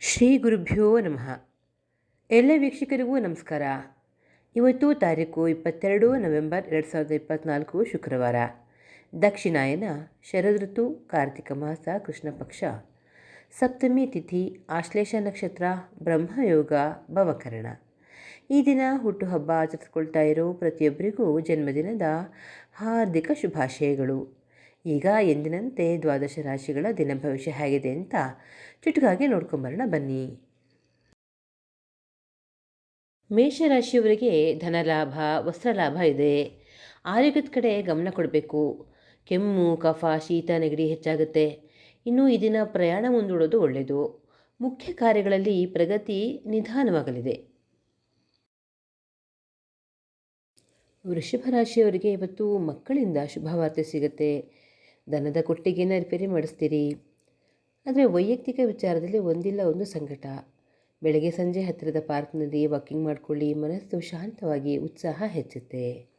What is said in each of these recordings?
ಶ್ರೀ ಗುರುಭ್ಯೋ ನಮಃ. ಎಲ್ಲ ವೀಕ್ಷಕರಿಗೂ ನಮಸ್ಕಾರ. ಇವತ್ತು ತಾರೀಕು ಇಪ್ಪತ್ತೆರಡು ನವೆಂಬರ್ ಎರಡು ಸಾವಿರದ ಇಪ್ಪತ್ತ್ನಾಲ್ಕು ಶುಕ್ರವಾರ. ದಕ್ಷಿಣಾಯನ ಶರದೃತು ಕಾರ್ತಿಕ ಮಾಸ ಕೃಷ್ಣ ಪಕ್ಷ. ಸಪ್ತಮಿ ತಿಥಿ ಆಶ್ಲೇಷ ನಕ್ಷತ್ರ ಬ್ರಹ್ಮಯೋಗ ಭವಕರಣ. ಈ ದಿನ ಹುಟ್ಟುಹಬ್ಬ ಆಚರಿಸ್ಕೊಳ್ತಾ ಇರೋ ಪ್ರತಿಯೊಬ್ಬರಿಗೂ ಜನ್ಮದಿನದ ಹಾರ್ದಿಕ ಶುಭಾಶಯಗಳು. ಈಗ ಎಂದಿನಂತೆ ದ್ವಾದಶ ರಾಶಿಗಳ ದಿನ ಭವಿಷ್ಯ ಹೇಗಿದೆ ಅಂತ ಚುಟುಕಾಗಿ ನೋಡ್ಕೊಂಬರೋಣ, ಬನ್ನಿ. ಮೇಷರಾಶಿಯವರಿಗೆ ಧನಲಾಭ, ವಸ್ತ್ರಲಾಭ ಇದೆ. ಆರೋಗ್ಯದ ಕಡೆ ಗಮನ ಕೊಡಬೇಕು. ಕೆಮ್ಮು, ಕಫ, ಶೀತ, ನೆಗಡಿ ಹೆಚ್ಚಾಗುತ್ತೆ. ಇನ್ನು ಈ ದಿನ ಪ್ರಯಾಣ ಮುಂದೂಡೋದು ಒಳ್ಳೆಯದು. ಮುಖ್ಯ ಕಾರ್ಯಗಳಲ್ಲಿ ಪ್ರಗತಿ ನಿಧಾನವಾಗಲಿದೆ. ವೃಷಭ ರಾಶಿಯವರಿಗೆ ಇವತ್ತು ಮಕ್ಕಳಿಂದ ಶುಭವಾರ್ತೆ ಸಿಗುತ್ತೆ. ದನದ ಕೊಟ್ಟಿಗೆನ ರಿಪೇರಿ ಮಾಡಿಸ್ತೀರಿ? ಆದರೆ ವೈಯಕ್ತಿಕ ವಿಚಾರದಲ್ಲಿ ಒಂದಿಲ್ಲ ಒಂದು ಸಂಕಟ. ಬೆಳಗ್ಗೆ ಸಂಜೆ ಹತ್ತಿರದ ಪಾರ್ಕ್ನಲ್ಲಿ ವಾಕಿಂಗ್ ಮಾಡಿಕೊಳ್ಳಿ, ಮನಸ್ಸು ಶಾಂತವಾಗಿ ಉತ್ಸಾಹ ಹೆಚ್ಚುತ್ತೆ.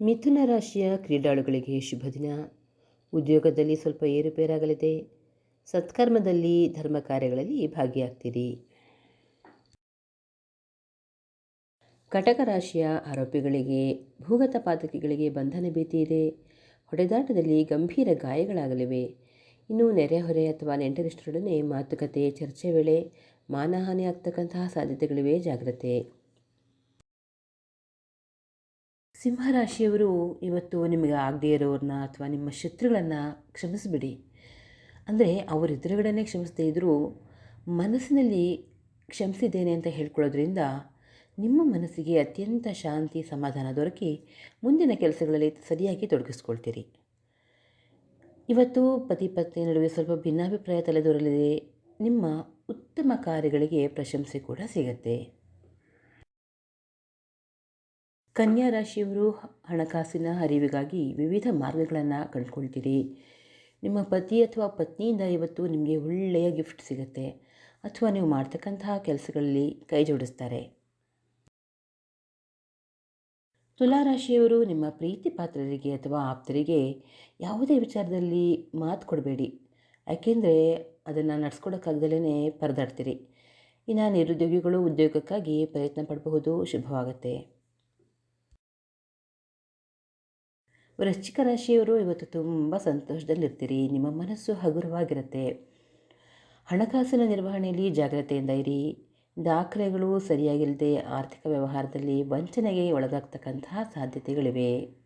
ಮಿಥುನ ರಾಶಿಯ ಕ್ರೀಡಾಳುಗಳಿಗೆ ಶುಭ ದಿನ. ಉದ್ಯೋಗದಲ್ಲಿ ಸ್ವಲ್ಪ ಏರುಪೇರಾಗಲಿದೆ. ಸತ್ಕರ್ಮದಲ್ಲಿ ಧರ್ಮ ಕಾರ್ಯಗಳಲ್ಲಿ ಭಾಗಿಯಾಗ್ತೀರಿ. ಕಟಕ ರಾಶಿಯ ಆರೋಪಿಗಳಿಗೆ, ಭೂಗತ ಪಾತಕಿಗಳಿಗೆ ಬಂಧನ ಭೀತಿ ಇದೆ. ಹೊಡೆದಾಟದಲ್ಲಿ ಗಂಭೀರ ಗಾಯಗಳಾಗಲಿವೆ. ಇನ್ನು ನೆರೆಹೊರೆ ಅಥವಾ ನೆಂಟರಿಷ್ಟರೊಡನೆ ಮಾತುಕತೆ, ಚರ್ಚೆ ವೇಳೆ ಮಾನಹಾನಿ ಆಗ್ತಕ್ಕಂತಹ ಸಾಧ್ಯತೆಗಳಿವೆ. ಜಾಗ್ರತೆ. ಸಿಂಹರಾಶಿಯವರು ಇವತ್ತು ನಿಮಗೆ ಆಗದೇ ಇರೋರನ್ನ ಅಥವಾ ನಿಮ್ಮ ಶತ್ರುಗಳನ್ನು ಕ್ಷಮಿಸಿಬಿಡಿ. ಅಂದರೆ ಅವರ ಎದುರುಗಡೆನೇ ಕ್ಷಮಿಸದೇ ಇದ್ದರೂ ಮನಸ್ಸಿನಲ್ಲಿ ಕ್ಷಮಿಸಿದ್ದೇನೆ ಅಂತ ಹೇಳ್ಕೊಳ್ಳೋದ್ರಿಂದ ನಿಮ್ಮ ಮನಸ್ಸಿಗೆ ಅತ್ಯಂತ ಶಾಂತಿ ಸಮಾಧಾನ ದೊರಕಿ ಮುಂದಿನ ಕೆಲಸಗಳಲ್ಲಿ ಸರಿಯಾಗಿ ತೊಡಗಿಸ್ಕೊಳ್ತೀರಿ. ಇವತ್ತು ಪತಿ ಪತ್ನಿ ನಡುವೆ ಸ್ವಲ್ಪ ಭಿನ್ನಾಭಿಪ್ರಾಯ ತಲೆದೋರಲಿದೆ. ನಿಮ್ಮ ಉತ್ತಮ ಕಾರ್ಯಗಳಿಗೆ ಪ್ರಶಂಸೆ ಕೂಡ ಸಿಗತ್ತೆ. ಕನ್ಯಾ ರಾಶಿಯವರು ಹಣಕಾಸಿನ ಹರಿವಿಗಾಗಿ ವಿವಿಧ ಮಾರ್ಗಗಳನ್ನು ಕಂಡುಕೊಳ್ತೀರಿ ನಿಮ್ಮ ಪತಿ ಅಥವಾ ಪತ್ನಿಯಿಂದ ಇವತ್ತು ನಿಮಗೆ ಒಳ್ಳೆಯ ಗಿಫ್ಟ್ ಸಿಗುತ್ತೆ. ಅಥವಾ ನೀವು ಮಾಡ್ತಕ್ಕಂತಹ ಕೆಲಸಗಳಲ್ಲಿ ಕೈ ಜೋಡಿಸ್ತಾರೆ. ತುಲಾರಾಶಿಯವರು ನಿಮ್ಮ ಪ್ರೀತಿ ಪಾತ್ರರಿಗೆ ಅಥವಾ ಆಪ್ತರಿಗೆ ಯಾವುದೇ ವಿಚಾರದಲ್ಲಿ ಮಾತು ಕೊಡಬೇಡಿ. ಯಾಕೆಂದರೆ ಅದನ್ನು ನಡ್ಸ್ಕೊಡೋಕ್ಕಾಗ್ದಲೇ ಪರದಾಡ್ತೀರಿ. ಇನ್ನು ನಿರುದ್ಯೋಗಿಗಳು ಉದ್ಯೋಗಕ್ಕಾಗಿ ಪ್ರಯತ್ನ ಪಡಬಹುದು, ಶುಭವಾಗುತ್ತೆ. ವೃಶ್ಚಿಕ ರಾಶಿಯವರು ಇವತ್ತು ತುಂಬ ಸಂತೋಷದಲ್ಲಿರ್ತೀರಿ. ನಿಮ್ಮ ಮನಸ್ಸು ಹಗುರವಾಗಿರುತ್ತೆ. ಹಣಕಾಸಿನ ನಿರ್ವಹಣೆಯಲ್ಲಿ ಜಾಗ್ರತೆಯಿಂದ ಇರಿ. ದಾಖಲೆಗಳು ಸರಿಯಾಗಿಲ್ಲದೆ ಆರ್ಥಿಕ ವ್ಯವಹಾರದಲ್ಲಿ ವಂಚನೆಗೆ ಒಳಗಾಗ್ತಕ್ಕಂತಹ ಸಾಧ್ಯತೆಗಳಿವೆ.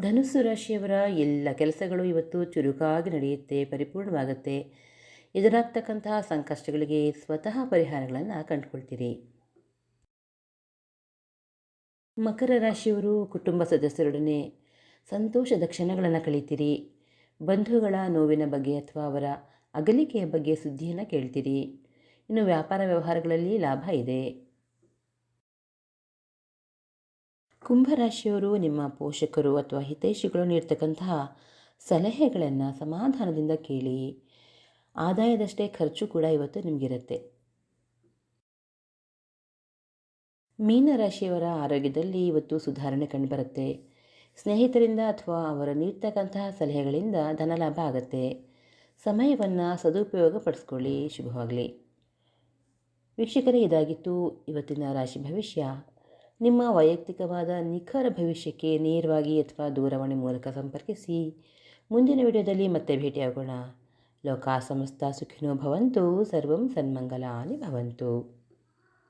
ಧನುಸ್ಸು ರಾಶಿಯವರ ಎಲ್ಲ ಕೆಲಸಗಳು ಇವತ್ತು ಚುರುಕಾಗಿ ನಡೆಯುತ್ತೆ, ಪರಿಪೂರ್ಣವಾಗುತ್ತೆ. ಎದುರಾಗ್ತಕ್ಕಂತಹ ಸಂಕಷ್ಟಗಳಿಗೆ ಸ್ವತಃ ಪರಿಹಾರಗಳನ್ನು ಕಂಡುಕೊಳ್ತೀರಿ. ಮಕರ ರಾಶಿಯವರು ಕುಟುಂಬ ಸದಸ್ಯರೊಡನೆ ಸಂತೋಷದ ಕ್ಷಣಗಳನ್ನು ಕಳೀತೀರಿ. ಬಂಧುಗಳ ನೋವಿನ ಬಗ್ಗೆ ಅಥವಾ ಅವರ ಅಗಲಿಕೆಯ ಬಗ್ಗೆ ಸುದ್ದಿಯನ್ನು ಕೇಳ್ತೀರಿ. ಇನ್ನು ವ್ಯಾಪಾರ ವ್ಯವಹಾರಗಳಲ್ಲಿ ಲಾಭ ಇದೆ. ಕುಂಭರಾಶಿಯವರು ನಿಮ್ಮ ಪೋಷಕರು ಅಥವಾ ಹಿತೈಷಿಗಳು ನೀಡ್ತಕ್ಕಂತಹ ಸಲಹೆಗಳನ್ನು ಸಮಾಧಾನದಿಂದ ಕೇಳಿ. ಆದಾಯದಷ್ಟೇ ಖರ್ಚು ಕೂಡ ಇವತ್ತು ನಿಮಗಿರುತ್ತೆ. ಮೀನರಾಶಿಯವರ ಆರೋಗ್ಯದಲ್ಲಿ ಇವತ್ತು ಸುಧಾರಣೆ ಕಂಡುಬರುತ್ತೆ. ಸ್ನೇಹಿತರಿಂದ ಅಥವಾ ಅವರು ನೀಡ್ತಕ್ಕಂತಹ ಸಲಹೆಗಳಿಂದ ಧನಲಾಭ ಆಗುತ್ತೆ. ಸಮಯವನ್ನು ಸದುಪಯೋಗ ಪಡಿಸ್ಕೊಳ್ಳಿ ಶುಭವಾಗಲಿ ವೀಕ್ಷಕರೇ, ಇದಾಗಿತ್ತು ಇವತ್ತಿನ ರಾಶಿ ಭವಿಷ್ಯ. ನಿಮ್ಮ ವೈಯಕ್ತಿಕವಾದ ನಿಖರ ಭವಿಷ್ಯಕ್ಕೆ ನೇರವಾಗಿ ಅಥವಾ ದೂರವಾಣಿ ಮೂಲಕ ಸಂಪರ್ಕಿಸಿ. ಮುಂದಿನ ವಿಡಿಯೋದಲ್ಲಿ ಮತ್ತೆ ಭೇಟಿಯಾಗೋಣ. ಲೋಕ ಸಮಸ್ತ ಸುಖಿನೋ ಭವಂತು, ಸರ್ವಂ ಸನ್ಮಂಗಲಾನಿ ಭವಂತು.